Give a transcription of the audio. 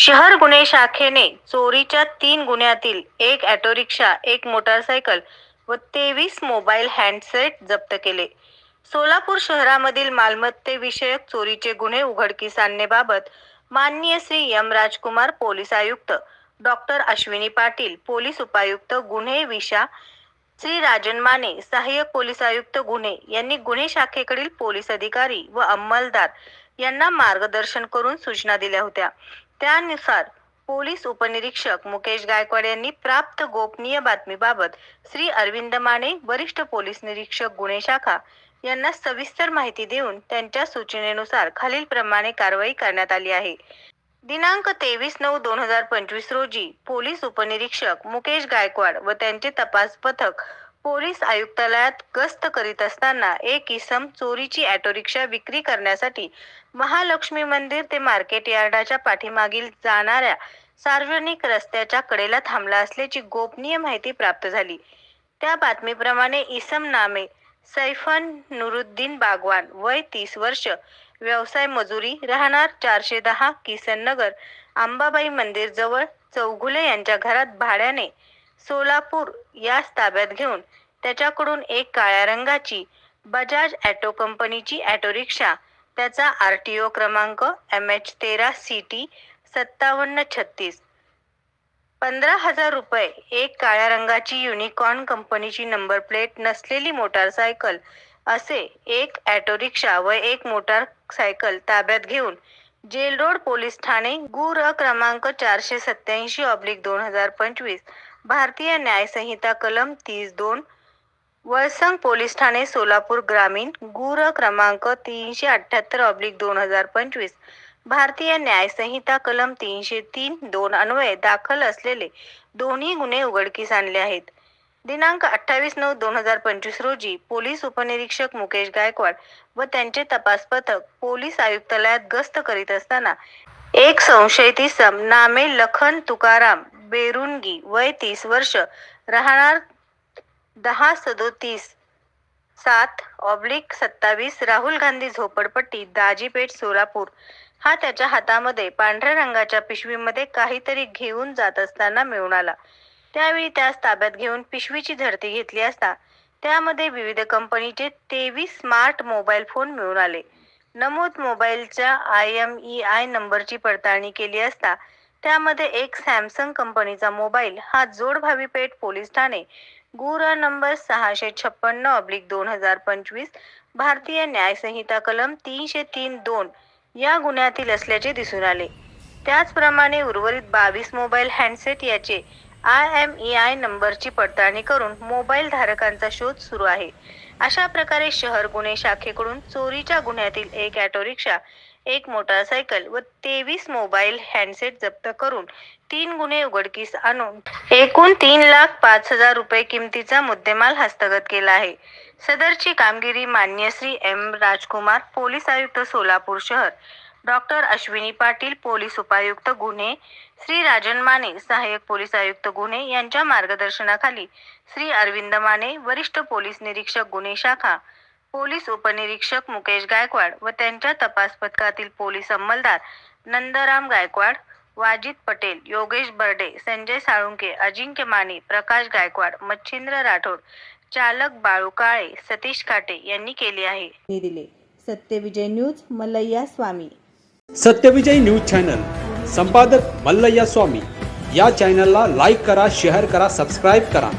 शहर गुन्हे शाखेने चोरीच्या तीन गुन्ह्यातील एक ऑटो रिक्षा एक मोटारसायकल व तेवीस मोबाईल हँडसेट जप्त केले. सोलापूर शहरामधील मालमत्तेविषयक चोरीचे गुन्हे उघडकीस आणण्याबाबत माननीय श्री एम राजकुमार पोलीस आयुक्त डॉक्टर अश्विनी पाटील पोलीस उपायुक्त गुन्हे विशा श्री राजन माने सहाय्यक पोलीस आयुक्त गुन्हे यांनी गुन्हे शाखेकडील पोलीस अधिकारी व अंमलदार यांना मार्गदर्शन करून सूचना दिल्या होत्या. त्यानुसार पोलीस उपनिरीक्षक मुकेश गायकवाड यांनी प्राप्त गोपनीय बातमीबाबत श्री अरविंद माने वरिष्ठ पोलीस निरीक्षक गुन्हे शाखा यांना सविस्तर माहिती देऊन त्यांच्या सूचनेनुसार खालीलप्रमाणे कारवाई करण्यात आली आहे. दिनांक तेवीस नऊ दोन हजार पंचवीस रोजी पोलीस उपनिरीक्षक मुकेश गायकवाड व त्यांचे तपास पथक पोलीस आयुक्तालयात गस्त करीत असताना एक इसम चोरीची ऑटो रिक्षा विक्री करण्यासाठी महालक्ष्मी मंदिर ते मार्केट यार्डाच्या पाठीमागील जाणाऱ्या सार्वजनिक रस्त्याच्या कडेला थांबला असल्याची गोपनीय माहिती प्राप्त झाली. त्या बातमीप्रमाणे इसम नामे सैफन नुरुद्दीन बागवान वय तीस वर्ष व्यवसाय मजुरी राहणार चारशे दहा किसन नगर अंबाबाई मंदिर जवळ चौघुले यांच्या घरात भाड्याने सोलापूर यास ताब्यात घेऊन त्याच्याकडून एक काळ्या रंगाची बजाज ॲटो कंपनीची ॲटो रिक्षा त्याचा आर टी ओ क्रमांक एम एच तेरा सी टी सत्तावन्न छत्तीस. पंधरा हजार रुपये एक काळ्या रंगाची युनिकॉर्न कंपनीची नंबर प्लेट नसलेली मोटारसायकल असे एक ॲटो रिक्षा व एक मोटारसायकल ताब्यात घेऊन जेल रोड पोलीस ठाणे गुर क्रमांक चारशे सत्याऐंशी ऑब्लिक दोन हजार पंचवीस. भारतीय न्यायसंहिता कलम तीस दोन वळसंग पोलीस ठाणे सोलापूर ग्रामीण गुर क्रमांक तीनशे अठ्ठ्याहत्तर ऑब्लिक दोन हजार पंचवीस. भारतीय न्यायसंहिता कलम तीनशे तीन दोन अन्वये दाखल असलेले दोन्ही गुन्हे उघडकीस आणले आहेत. दिनांक अठ्ठावीस नऊ दोन हजार पंचवीस रोजी पोलीस उपनिरीक्षक मुकेश गायकवाड व त्यांचे तपास पथक पोलीस आयुक्तालयात गस्त करीत असताना एक संशयित इसम नामे लखन तुकाराम बेरुंगी वय तीस वर्ष. राहणार दहा सदोतीस. सात ऑब्लिक सत्तावीस. राहुल गांधी झोपडपट्टी दाजीपेठ सोलापूर. हा त्याच्या हातामध्ये पांढऱ्या रंगाच्या पिशवीमध्ये काहीतरी घेऊन जात असताना मिळून आला. त्यावेळी त्यास ताब्यात घेऊन पिशवीची झडती घेतली असता त्यामध्ये विविध कंपनीचे तेवीस स्मार्ट मोबाईल फोन मिळून आले. नमूद मोबाईलच्या आय एम ई आय नंबरची पडताळणी केली असता त्यामध्ये एक सॅमसंग कंपनीचा मोबाईल हा जोडभावी पेठ पोलीस ठाणे गुरा नंबर सहाशे छप्पन्न ऑब्लिक दोन हजार पंचवीस भारतीय न्यायसंहिता कलम तीनशे तीन दोन या गुन्ह्यातील असल्याचे दिसून आले. त्याचप्रमाणे उर्वरित बावीस मोबाईल हँडसेट याचे आय एम ई आय नंबरची पडताळणी करून मोबाईल धारकांचा शोध सुरू आहे. अशा प्रकारे शहर गुन्हे शाखेकडून चोरीच्या गुन्ह्यातील एक ऑटो रिक्षा एक मोटारसायकल व तेवीस मोबाईल हँडसेट जप्त करून तीन गुन्हे उघडकीस आणून एकूण तीन लाख पाच हजार रुपये किमतीचा मुद्देमाल हस्तगत केला आहे. सदरची कामगिरी मान्य श्री एम राजकुमार पोलीस आयुक्त सोलापूर शहर डॉक्टर अश्विनी पाटील पोलीस उपायुक्त गुन्हे श्री राजन माने सहाय्यक पोलीस आयुक्त गुन्हे यांच्या मार्गदर्शनाखाली श्री अरविंद माने वरिष्ठ पोलीस निरीक्षक गुन्हे शाखा पोलीस उपनिरीक्षक मुकेश गायकवाड व त्यांच्या तपास पथकातील पोलीस अंमलदार नंदराम गायकवाड वाजित पटेल योगेश बर्डे संजय साळुंके अजिंक्य माने प्रकाश गायकवाड मच्छिंद्र राठोड चालक बाळू काळे सतीश काटे यांनी केली आहे. दिले. Satyavijay news Mallayya Swami. Satyavijay news channel. संपादक मल्लय्या स्वामी. या चॅनलला लाईक करा शेअर करा सबस्क्राईब करा.